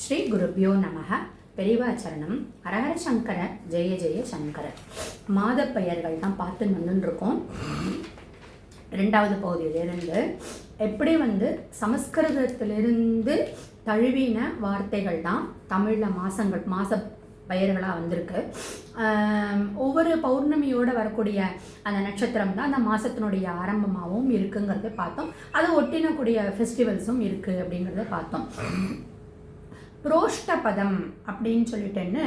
ஸ்ரீ குருப்யோ நமக பெரிவாச்சரணம் அரஹர சங்கர ஜெய ஜெய சங்கர. மாத பெயர்கள் தான் பார்த்து வந்துட்டுருக்கோம் ரெண்டாவது பகுதியிலிருந்து எப்படி வந்து சமஸ்கிருதத்திலிருந்து தழுவின வார்த்தைகள் தான் தமிழில் மாசங்கள் மாச பெயர்களாக வந்திருக்கு. ஒவ்வொரு பௌர்ணமியோட வரக்கூடிய அந்த நட்சத்திரம் தான் அந்த மாதத்தினுடைய ஆரம்பமாகவும் இருக்குங்கிறத பார்த்தோம். அதை ஒட்டினக்கூடிய ஃபெஸ்டிவல்ஸும் இருக்குது அப்படிங்கிறத பார்த்தோம். புரோஷ்டபதம் அப்படின்னு சொல்லிட்டேன்னு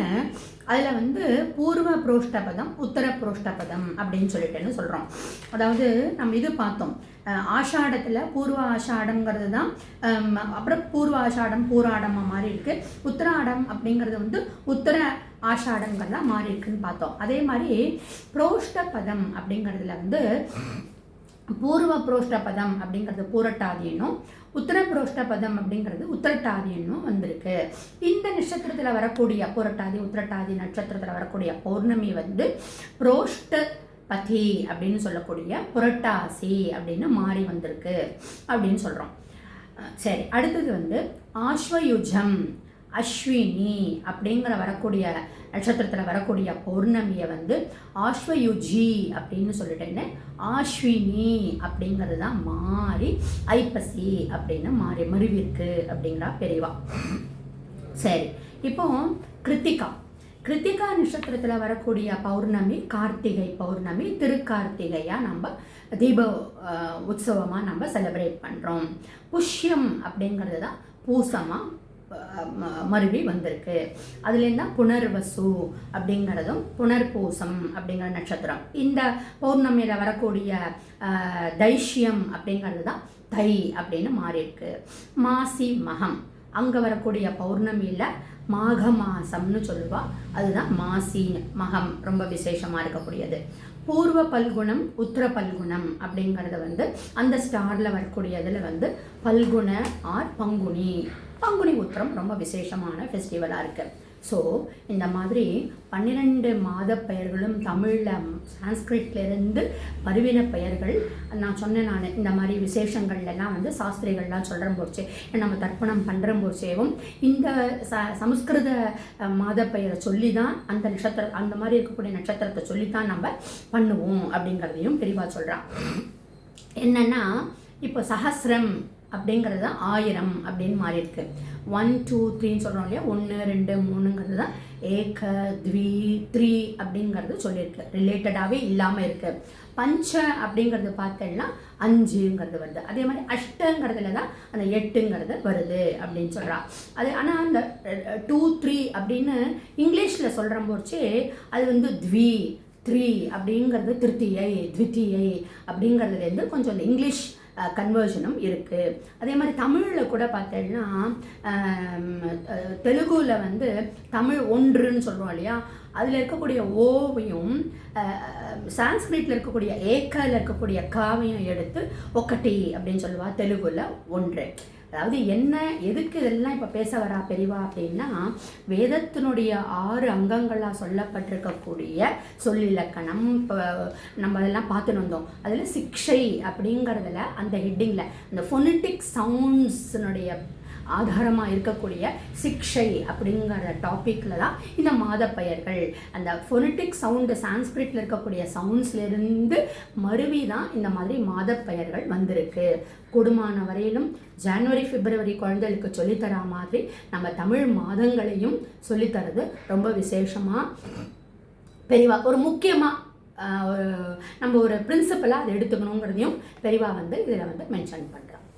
அதில் வந்து பூர்வ புரோஷ்டபதம் உத்தர புரோஷ்டபதம் அப்படின்னு சொல்லிட்டேன்னு சொல்கிறோம் அதாவது நம்ம இது பார்த்தோம். ஆஷாடத்தில் பூர்வ ஆஷாடம்ங்கிறது தான் அப்புறம் பூர்வ ஆஷாடம் பூராடமாக மாறி இருக்குது உத்தராடம் அப்படிங்கிறது வந்து உத்தர ஆஷாடங்கள்லாம் மாறி இருக்குன்னு பார்த்தோம். அதே மாதிரி புரோஷ்டபதம் அப்படிங்கிறதுல வந்து பூர்வ புரோஷ்டபதம் அப்படிங்கிறது பூரட்டாதியனும் உத்தர புரோஷ்டபதம் அப்படிங்கிறது உத்திரட்டாதியனும் வந்திருக்கு. இந்த நட்சத்திரத்தில் வரக்கூடிய பூரட்டாதி உத்திரட்டாதி நட்சத்திரத்தில் வரக்கூடிய பௌர்ணமி வந்து புரோஷ்ட பதி அப்படின்னு சொல்லக்கூடிய புரட்டாசி அப்படின்னு மாறி வந்திருக்கு அப்படின்னு சொல்கிறோம் சரி அடுத்தது வந்து ஆஸ்வயுஜம் அஸ்வினி அப்படிங்கிற வரக்கூடிய நட்சத்திரத்தில் வரக்கூடிய பௌர்ணமியை வந்து ஆஸ்வயுஜி அப்படின்னு சொல்லிட்டேன்னு ஆஸ்வினி அப்படிங்கிறது தான் மாறி ஐப்பசி அப்படின்னு மாறி மருவிருக்கு அப்படிங்கிறா பெரியவா சரி இப்போ கிருத்திகா. கிருத்திகா நட்சத்திரத்தில் வரக்கூடிய பௌர்ணமி கார்த்திகை பௌர்ணமி திருக்கார்த்திகையாக நம்ம தீப உற்சவமாக நம்ம செலிப்ரேட் பண்ணுறோம் புஷ்யம் அப்படிங்கிறது தான் பூசமாக மருவி வந்திருக்கு. அதுலேருந்து தான் புனர்வசு அப்படிங்கிறதும் புனர்பூசம் அப்படிங்கிற நட்சத்திரம். இந்த பௌர்ணமியில் வரக்கூடிய தைஷ்யம் அப்படிங்கிறது தான் தை அப்படின்னு மாறியிருக்கு. மாசி மகம். அங்கே வரக்கூடிய பௌர்ணமியில் மாக மாசம்னு சொல்லுவா. அதுதான் மாசி மகம் ரொம்ப விசேஷமாக இருக்கக்கூடியது. பூர்வ பல்குணம் உத்தர பல்குணம் அப்படிங்கிறது வந்து அந்த ஸ்டாரில் வரக்கூடியதில் வந்து பல்குண ஆர் பங்குனி. பங்குனி உத்திரம் ரொம்ப விசேஷமான ஃபெஸ்டிவலாக இருக்குது ஸோ இந்த மாதிரி பன்னிரெண்டு மாத பெயர்களும் தமிழில் சான்ஸ்கிரிட்லேருந்து பருவின பெயர்கள். நான் சொன்னேன் நான் இந்த மாதிரி விசேஷங்கள்லாம் வந்து சாஸ்திரிகள்லாம் சொல்கிற போச்சு நம்ம தர்ப்பணம் பண்ணுற போச்சேவும் இந்த ச சமஸ்கிருத மாத பெயரை சொல்லி தான் அந்த நட்சத்திர அந்த மாதிரி இருக்கக்கூடிய நட்சத்திரத்தை சொல்லி தான் நம்ம பண்ணுவோம் அப்படிங்கிறதையும் தெளிவாக சொல்கிறான் என்னென்னா இப்போ சஹஸ்ரம் அப்படிங்கிறது தான் ஆயிரம் அப்படின்னு மாறி இருக்கு ஒன் டூ த்ரீன்னு சொல்கிறோம் இல்லையா? ஒன்று ரெண்டு மூணுங்கிறது தான் ஏக த்வி த்ரீ அப்படிங்கிறது சொல்லியிருக்கு. ரிலேட்டடாகவே இல்லாமல் இருக்குது பஞ்ச அப்படிங்கிறது பார்த்தோம்னா அஞ்சுங்கிறது வருது. அதே மாதிரி அஷ்டங்கிறதுல தான் அந்த எட்டுங்கிறது வருது அப்படின்னு சொல்கிறா அது ஆனால் அந்த டூ த்ரீ அப்படின்னு இங்கிலீஷில் சொல்கிற போச்சு அது வந்து த்வி த்ரீ அப்படிங்கிறது திருத்தியை த்வித்தியை அப்படிங்கிறதுலேருந்து கொஞ்சம் இந்த இங்கிலீஷ் கன்வர்ஷனும் இருக்குது அதே மாதிரி தமிழில் கூட பார்த்தேன்னா தெலுங்குல வந்து தமிழ் ஒன்றுன்னு சொல்கிறோம் இல்லையா? அதில் இருக்கக்கூடிய ஓவையும் சான்ஸ்கிரிட்டில் இருக்கக்கூடிய ஏக்கல இருக்கக்கூடிய காவையும் எடுத்து ஒக்கட்டி அப்படின்னு சொல்லுவாள் தெலுங்குல ஒன்று. அதாவது என்ன எதுக்கு இதெல்லாம் இப்போ பேச வரா பெரியவா அப்படின்னா வேதத்தினுடைய ஆறு அங்கங்களாக சொல்லப்பட்டிருக்கக்கூடிய சொல்லிலக்கணம் இப்போ நம்ம அதெல்லாம் பார்த்துட்டு வந்தோம். அதில் சிக்ஷை அப்படிங்கிறதுல அந்த ஹெட்டிங்கில் அந்த ஃபொனிட்டிக் சவுண்ட்ஸினுடைய ஆதாரமாக இருக்கக்கூடிய சிக்ஷை அப்படிங்கிற டாப்பிக்கில் தான் இந்த மாத பெயர்கள் அந்த ஃபொனட்டிக் சவுண்டு சான்ஸ்கிரிட்டில் இருக்கக்கூடிய சவுண்ட்ஸ்லேருந்து மருவி தான் இந்த மாதிரி மாத பெயர்கள் வந்திருக்கு. கூடுமான வரையிலும் ஜனவரி பிப்ரவரி குழந்தைகளுக்கு சொல்லித்தரா மாதிரி நம்ம தமிழ் மாதங்களையும் சொல்லித்தரது ரொம்ப விசேஷமாக பெரியவா ஒரு முக்கியமாக ஒரு நம்ம ஒரு பிரின்சிபலாக அதை எடுத்துக்கணுங்கிறதையும் பெரிவாக வந்து இதில் வந்து மென்ஷன் பண்ணுறோம்